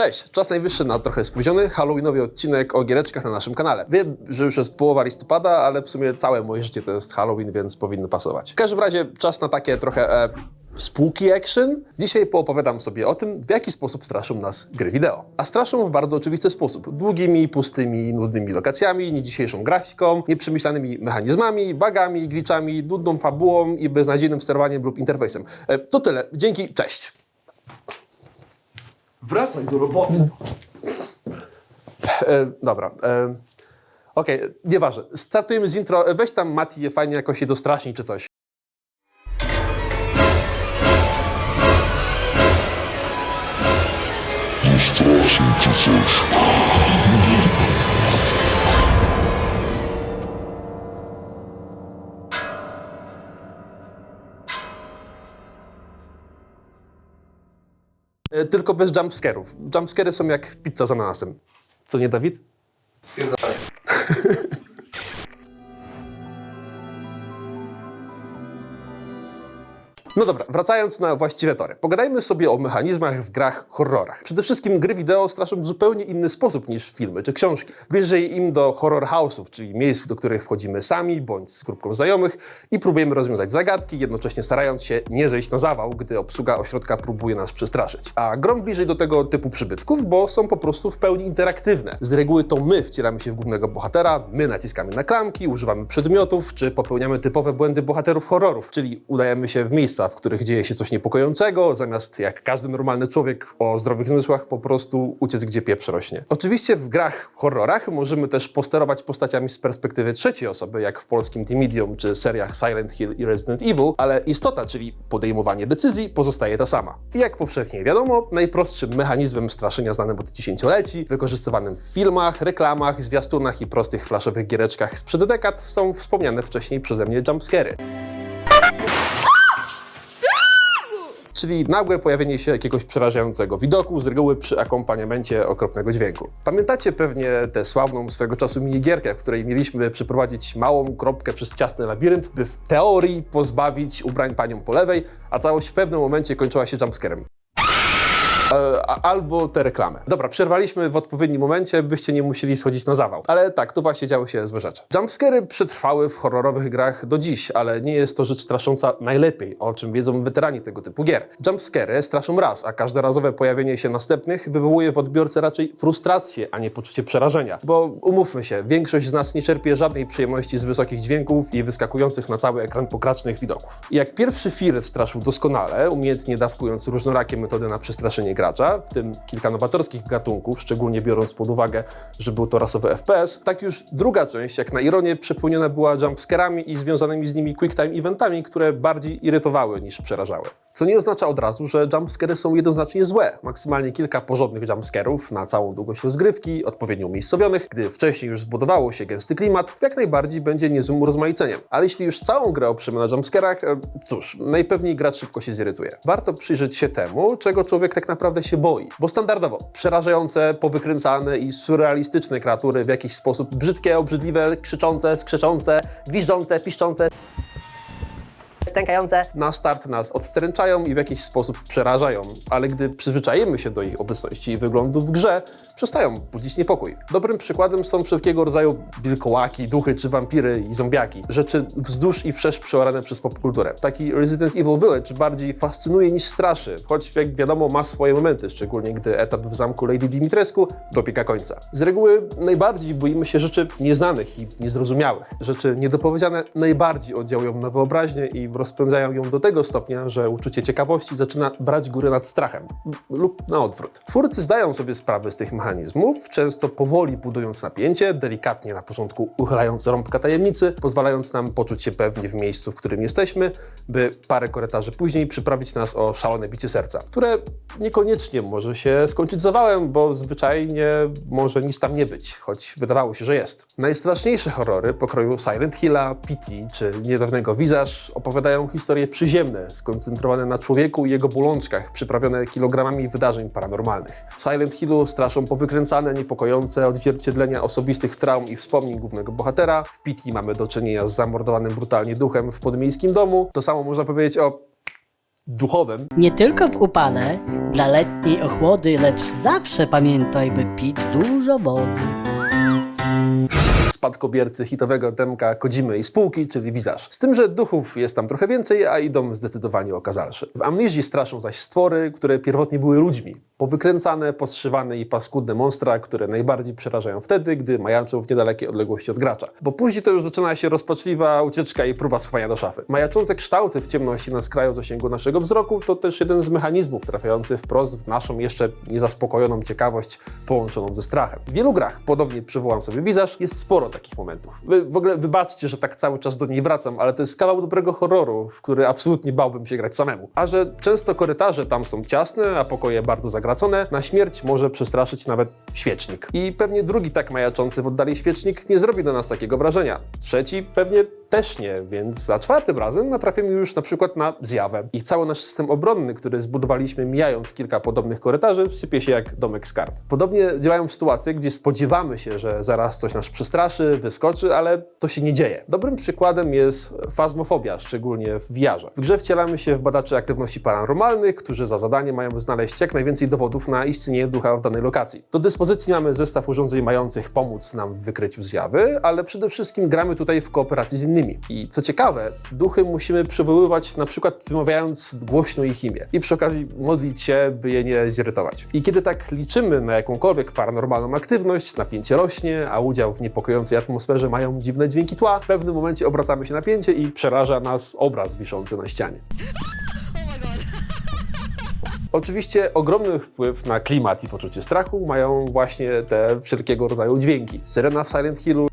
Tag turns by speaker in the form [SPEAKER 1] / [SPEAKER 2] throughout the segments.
[SPEAKER 1] Cześć! Czas najwyższy na trochę spóźniony Halloweenowy odcinek o giereczkach na naszym kanale. Wiem, że już jest połowa listopada, ale w sumie całe moje życie to jest Halloween, więc powinno pasować. W każdym razie czas na takie trochę e, spooky action. Dzisiaj poopowiadam sobie o tym, w jaki sposób straszą nas gry wideo. A straszą w bardzo oczywisty sposób. Długimi, pustymi, nudnymi lokacjami, nie dzisiejszą grafiką, nieprzemyślanymi mechanizmami, bugami, glitchami, nudną fabułą i beznadziejnym sterowaniem lub interfejsem. E, to tyle. Dzięki, cześć!
[SPEAKER 2] Wracaj do roboty.
[SPEAKER 1] E, dobra. E, Okej, nieważne. Startujemy z intro. E, Weź tam Mati, fajnie jakoś się dostraszni czy coś.
[SPEAKER 3] Strasznie czy coś.
[SPEAKER 1] Tylko bez jumpscarów. Jumpscary są jak pizza z ananasem. Co nie, Dawid? No dobra, wracając na właściwe tory. Pogadajmy sobie o mechanizmach w grach horrorach. Przede wszystkim gry wideo straszą w zupełnie inny sposób niż filmy czy książki. Bliżej im do horror house'ów, czyli miejsc, do których wchodzimy sami bądź z grupką znajomych i próbujemy rozwiązać zagadki, jednocześnie starając się nie zejść na zawał, gdy obsługa ośrodka próbuje nas przestraszyć. A grom bliżej do tego typu przybytków, bo są po prostu w pełni interaktywne. Z reguły to my wcielamy się w głównego bohatera, my naciskamy na klamki, używamy przedmiotów, czy popełniamy typowe błędy bohaterów horrorów, czyli udajemy się w miejsca, w których dzieje się coś niepokojącego, zamiast jak każdy normalny człowiek o zdrowych zmysłach po prostu uciec, gdzie pieprz rośnie. Oczywiście w grach horrorach możemy też posterować postaciami z perspektywy trzeciej osoby, jak w polskim The Medium czy seriach Silent Hill i Resident Evil, ale istota, czyli podejmowanie decyzji, pozostaje ta sama. I jak powszechnie wiadomo, najprostszym mechanizmem straszenia znanym od dziesięcioleci, wykorzystywanym w filmach, reklamach, zwiastunach i prostych flaszowych giereczkach sprzed dekad są wspomniane wcześniej przeze mnie jumpscary. Czyli nagłe pojawienie się jakiegoś przerażającego widoku, z reguły przy akompaniamencie okropnego dźwięku. Pamiętacie pewnie tę sławną swego czasu minigierkę, w której mieliśmy przeprowadzić małą kropkę przez ciasny labirynt, by w teorii pozbawić ubrań panią po lewej, a całość w pewnym momencie kończyła się jumpscarem. E, albo tę reklamę. Dobra, przerwaliśmy w odpowiednim momencie, byście nie musieli schodzić na zawał. Ale tak, tu właśnie działy się złe rzeczy. Jumpscary przetrwały w horrorowych grach do dziś, ale nie jest to rzecz strasząca najlepiej, o czym wiedzą weterani tego typu gier. Jumpscary straszą raz, a każdorazowe pojawienie się następnych wywołuje w odbiorcy raczej frustrację, a nie poczucie przerażenia. Bo umówmy się, większość z nas nie czerpie żadnej przyjemności z wysokich dźwięków i wyskakujących na cały ekran pokracznych widoków. Jak pierwszy Fear straszył doskonale, umiejętnie dawkując różnorakie metody na przestraszenie gracza, w tym kilka nowatorskich gatunków, szczególnie biorąc pod uwagę, że był to rasowy FPS, tak już druga część, jak na ironię, przepełniona była jumpscarami i związanymi z nimi quicktime eventami, które bardziej irytowały niż przerażały. Co nie oznacza od razu, że jumpscary są jednoznacznie złe. Maksymalnie kilka porządnych jumpscarów na całą długość rozgrywki, odpowiednio umiejscowionych, gdy wcześniej już zbudowało się gęsty klimat, jak najbardziej będzie niezłym urozmaiceniem. Ale jeśli już całą grę oprzemy na jumpscarach, e, cóż, najpewniej gracz szybko się zirytuje. Warto przyjrzeć się temu, czego człowiek tak naprawdę się boi. Bo standardowo przerażające, powykręcane i surrealistyczne kreatury w jakiś sposób brzydkie, obrzydliwe, krzyczące, skrzeczące, gwiżdżące, piszczące,
[SPEAKER 4] stękające.
[SPEAKER 1] na start nas odstręczają i w jakiś sposób przerażają, ale gdy przyzwyczajemy się do ich obecności i wyglądu w grze, przestają budzić niepokój. Dobrym przykładem są wszelkiego rodzaju wilkołaki, duchy czy wampiry i zombiaki. Rzeczy wzdłuż i wszerz przeorane przez popkulturę. Taki Resident Evil Village bardziej fascynuje niż straszy, choć jak wiadomo ma swoje momenty, szczególnie gdy etap w zamku Lady Dimitrescu dobiega końca. Z reguły najbardziej boimy się rzeczy nieznanych i niezrozumiałych. Rzeczy niedopowiedziane najbardziej oddziałują na wyobraźnię i rozpędzają ją do tego stopnia, że uczucie ciekawości zaczyna brać górę nad strachem. Lub na odwrót. Twórcy zdają sobie sprawę z tych mechanizmów, często powoli budując napięcie, delikatnie na początku uchylając rąbka tajemnicy, pozwalając nam poczuć się pewnie w miejscu, w którym jesteśmy, by parę korytarzy później przyprawić nas o szalone bicie serca, które niekoniecznie może się skończyć zawałem, bo zwyczajnie może nic tam nie być, choć wydawało się, że jest. Najstraszniejsze horrory pokroju Silent Hilla, PT czy niedawnego Visage opowiadają historie przyziemne, skoncentrowane na człowieku i jego bolączkach, przyprawione kilogramami wydarzeń paranormalnych. W Silent Hillu straszą powykręcane, niepokojące odzwierciedlenia osobistych traum i wspomnień głównego bohatera. W PT mamy do czynienia z zamordowanym brutalnie duchem w podmiejskim domu. To samo można powiedzieć o duchowym,
[SPEAKER 4] Nie tylko w upale, dla letniej ochłody, lecz zawsze pamiętaj, by pić dużo wody.
[SPEAKER 1] Spadkobiercy hitowego demka Kodzimy i spółki, czyli Wizarz. Z tym, że duchów jest tam trochę więcej, a idą zdecydowanie okazalsze. W Amnizji straszą zaś stwory, które pierwotnie były ludźmi. Powykręcane, podszywane i paskudne monstra, które najbardziej przerażają wtedy, gdy majaczą w niedalekiej odległości od gracza. Bo później to już zaczyna się rozpaczliwa ucieczka i próba schowania do szafy. Majaczące kształty w ciemności na skraju zasięgu naszego wzroku to też jeden z mechanizmów trafiający wprost w naszą jeszcze niezaspokojoną ciekawość połączoną ze strachem. W wielu grach, podobnie przywołam sobie Wizarz, jest sporo takich momentów. Wy w ogóle wybaczcie, że tak cały czas do niej wracam, ale to jest kawał dobrego horroru, w który absolutnie bałbym się grać samemu. A że często korytarze tam są ciasne, a pokoje bardzo zagracone, na śmierć może przestraszyć nawet świecznik. I pewnie drugi tak majaczący w oddali świecznik nie zrobi na nas takiego wrażenia. Trzeci pewnie też nie, więc za czwartym razem natrafimy już na przykład na zjawę. I cały nasz system obronny, który zbudowaliśmy mijając kilka podobnych korytarzy, sypie się jak domek z kart. Podobnie działają sytuacje, gdzie spodziewamy się, że zaraz coś nas przestraszy, wyskoczy, ale to się nie dzieje. Dobrym przykładem jest fazmofobia, szczególnie w VR-ze. W grze wcielamy się w badaczy aktywności paranormalnych, którzy za zadanie mają znaleźć jak najwięcej dowodów na istnienie ducha w danej lokacji. Do dyspozycji mamy zestaw urządzeń mających pomóc nam w wykryciu zjawy, ale przede wszystkim gramy tutaj w kooperacji z innymi. I co ciekawe, duchy musimy przywoływać na przykład wymawiając głośno ich imię i przy okazji modlić się, by je nie zirytować. I kiedy tak liczymy na jakąkolwiek paranormalną aktywność, napięcie rośnie, a udział w niepokojącej atmosferze mają dziwne dźwięki tła, w pewnym momencie obracamy się napięcie i przeraża nas obraz wiszący na ścianie. Oczywiście ogromny wpływ na klimat i poczucie strachu mają właśnie te wszelkiego rodzaju dźwięki. Syrena w Silent Hillu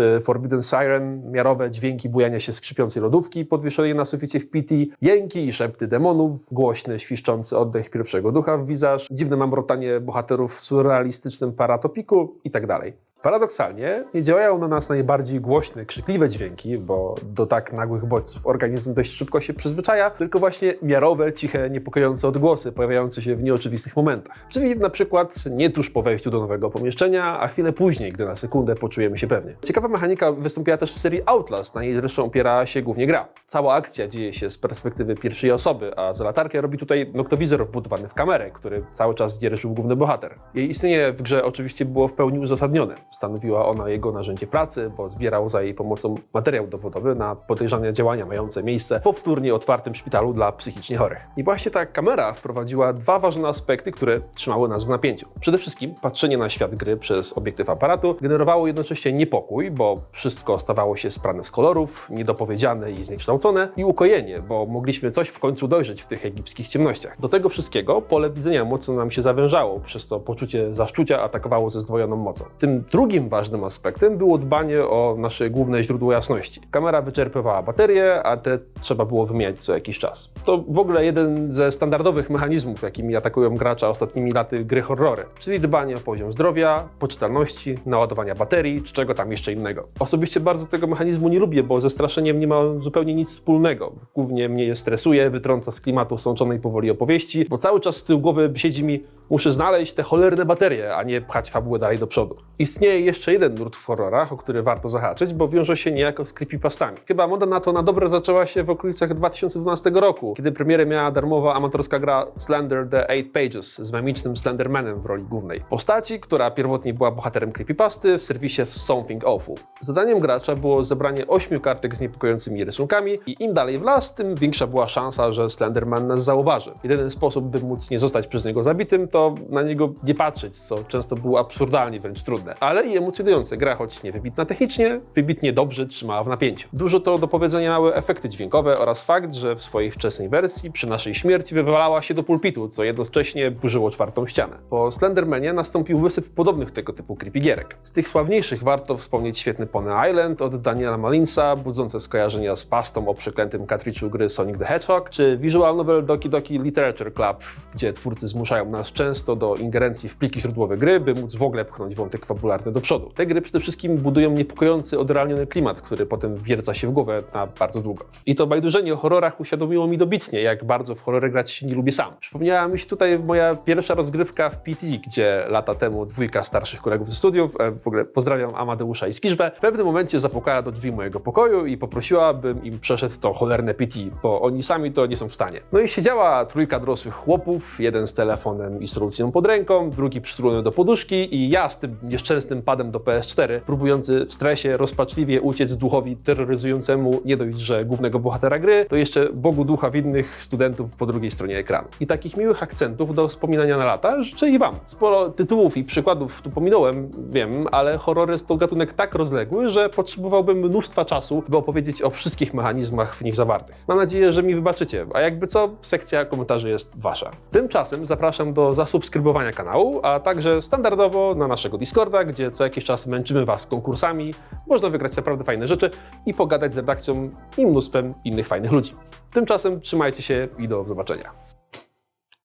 [SPEAKER 1] czy Forbidden Siren, miarowe dźwięki bujania się skrzypiącej lodówki podwieszonej na suficie w PT, jęki i szepty demonów, głośny, świszczący oddech pierwszego ducha w wizaż, dziwne mamrotanie bohaterów w surrealistycznym paratopiku itd. Paradoksalnie nie działają na nas najbardziej głośne, krzykliwe dźwięki, bo do tak nagłych bodźców organizm dość szybko się przyzwyczaja, tylko właśnie miarowe, ciche, niepokojące odgłosy pojawiające się w nieoczywistych momentach. Czyli na przykład nie tuż po wejściu do nowego pomieszczenia, a chwilę później, gdy na sekundę poczujemy się pewnie. Ciekawa mechanika wystąpiła też w serii Outlast, na niej zresztą opiera się głównie gra. Cała akcja dzieje się z perspektywy pierwszej osoby, a za latarkę robi tutaj noktowizor wbudowany w kamerę, który cały czas dzierżył główny bohater. Jej istnienie w grze oczywiście było w pełni uzasadnione. Stanowiła ona jego narzędzie pracy, bo zbierał za jej pomocą materiał dowodowy na podejrzane działania mające miejsce w powtórnie otwartym szpitalu dla psychicznie chorych. I właśnie ta kamera wprowadziła dwa ważne aspekty, które trzymały nas w napięciu. Przede wszystkim patrzenie na świat gry przez obiektyw aparatu generowało jednocześnie niepokój, bo wszystko stawało się sprane z kolorów, niedopowiedziane i zniekształcone, i ukojenie, bo mogliśmy coś w końcu dojrzeć w tych egipskich ciemnościach. Do tego wszystkiego pole widzenia mocno nam się zawężało, przez co poczucie zaszczucia atakowało ze zdwojoną mocą. Tym drugim ważnym aspektem było dbanie o nasze główne źródło jasności. Kamera wyczerpywała baterie, a te trzeba było wymieniać co jakiś czas. To w ogóle jeden ze standardowych mechanizmów, jakimi atakują gracza ostatnimi laty gry horrory, czyli dbanie o poziom zdrowia, poczytalności, naładowania baterii, czy czego tam jeszcze innego. Osobiście bardzo tego mechanizmu nie lubię, bo ze straszeniem nie ma zupełnie nic wspólnego. Głównie mnie je stresuje, wytrąca z klimatu sączonej powoli opowieści, bo cały czas z tyłu głowy siedzi mi, muszę znaleźć te cholerne baterie, a nie pchać fabułę dalej do przodu. Istnieje jeszcze jeden nurt w horrorach, o który warto zahaczyć, bo wiąże się niejako z creepypastami. Chyba moda na to na dobre zaczęła się w okolicach 2012 roku, kiedy premierę miała darmowa amatorska gra Slender The Eight Pages z memicznym Slendermanem w roli głównej. Postaci, która pierwotnie była bohaterem creepypasty w serwisie Something Awful. Zadaniem gracza było zebranie ośmiu kartek z niepokojącymi rysunkami i im dalej w las, tym większa była szansa, że Slenderman nas zauważy. Jedyny sposób, by móc nie zostać przez niego zabitym, to na niego nie patrzeć, co często było absurdalnie wręcz trudne. Ale i emocjonujące. Gra, choć nie wybitna technicznie, wybitnie dobrze trzymała w napięciu. Dużo to do powiedzenia miały efekty dźwiękowe oraz fakt, że w swojej wczesnej wersji przy naszej śmierci wywalała się do pulpitu, co jednocześnie burzyło czwartą ścianę. Po Slendermanie nastąpił wysyp podobnych tego typu creepygierek. Z tych sławniejszych warto wspomnieć świetny Pony Island od Daniela Malinsa, budzące skojarzenia z pastą o przeklętym kartridżu gry Sonic the Hedgehog, czy visual novel Doki Doki Literature Club, gdzie twórcy zmuszają nas często do ingerencji w pliki źródłowe gry, by móc w ogóle pchnąć wątek fabularny pewne do przodu. Te gry przede wszystkim budują niepokojący, odrealniony klimat, który potem wierca się w głowę na bardzo długo. I to bajdurzenie o horrorach uświadomiło mi dobitnie, jak bardzo w horrory grać nie lubię sam. Przypomniała mi się tutaj moja pierwsza rozgrywka w PT, gdzie lata temu dwójka starszych kolegów ze studiów, e, w ogóle pozdrawiam Amadeusza i Skiżwę, w pewnym momencie zapukała do drzwi mojego pokoju i poprosiła, bym im przeszedł to cholerne PT, bo oni sami to nie są w stanie. No i siedziała trójka dorosłych chłopów, jeden z telefonem i solucją pod ręką, drugi przytulony do poduszki i ja z tym nieszczęsnym padem do PS4, próbujący w stresie rozpaczliwie uciec duchowi terroryzującemu nie dość, że głównego bohatera gry, to jeszcze Bogu ducha winnych studentów po drugiej stronie ekranu. I takich miłych akcentów do wspominania na lata życzę i wam. Sporo tytułów i przykładów tu pominąłem, wiem, ale horrory to gatunek tak rozległy, że potrzebowałbym mnóstwa czasu, by opowiedzieć o wszystkich mechanizmach w nich zawartych. Mam nadzieję, że mi wybaczycie, a jakby co, sekcja komentarzy jest wasza. Tymczasem zapraszam do zasubskrybowania kanału, a także standardowo na naszego Discorda, gdzie co jakiś czas męczymy was konkursami, można wygrać naprawdę fajne rzeczy i pogadać z redakcją i mnóstwem innych fajnych ludzi. Tymczasem trzymajcie się i do zobaczenia.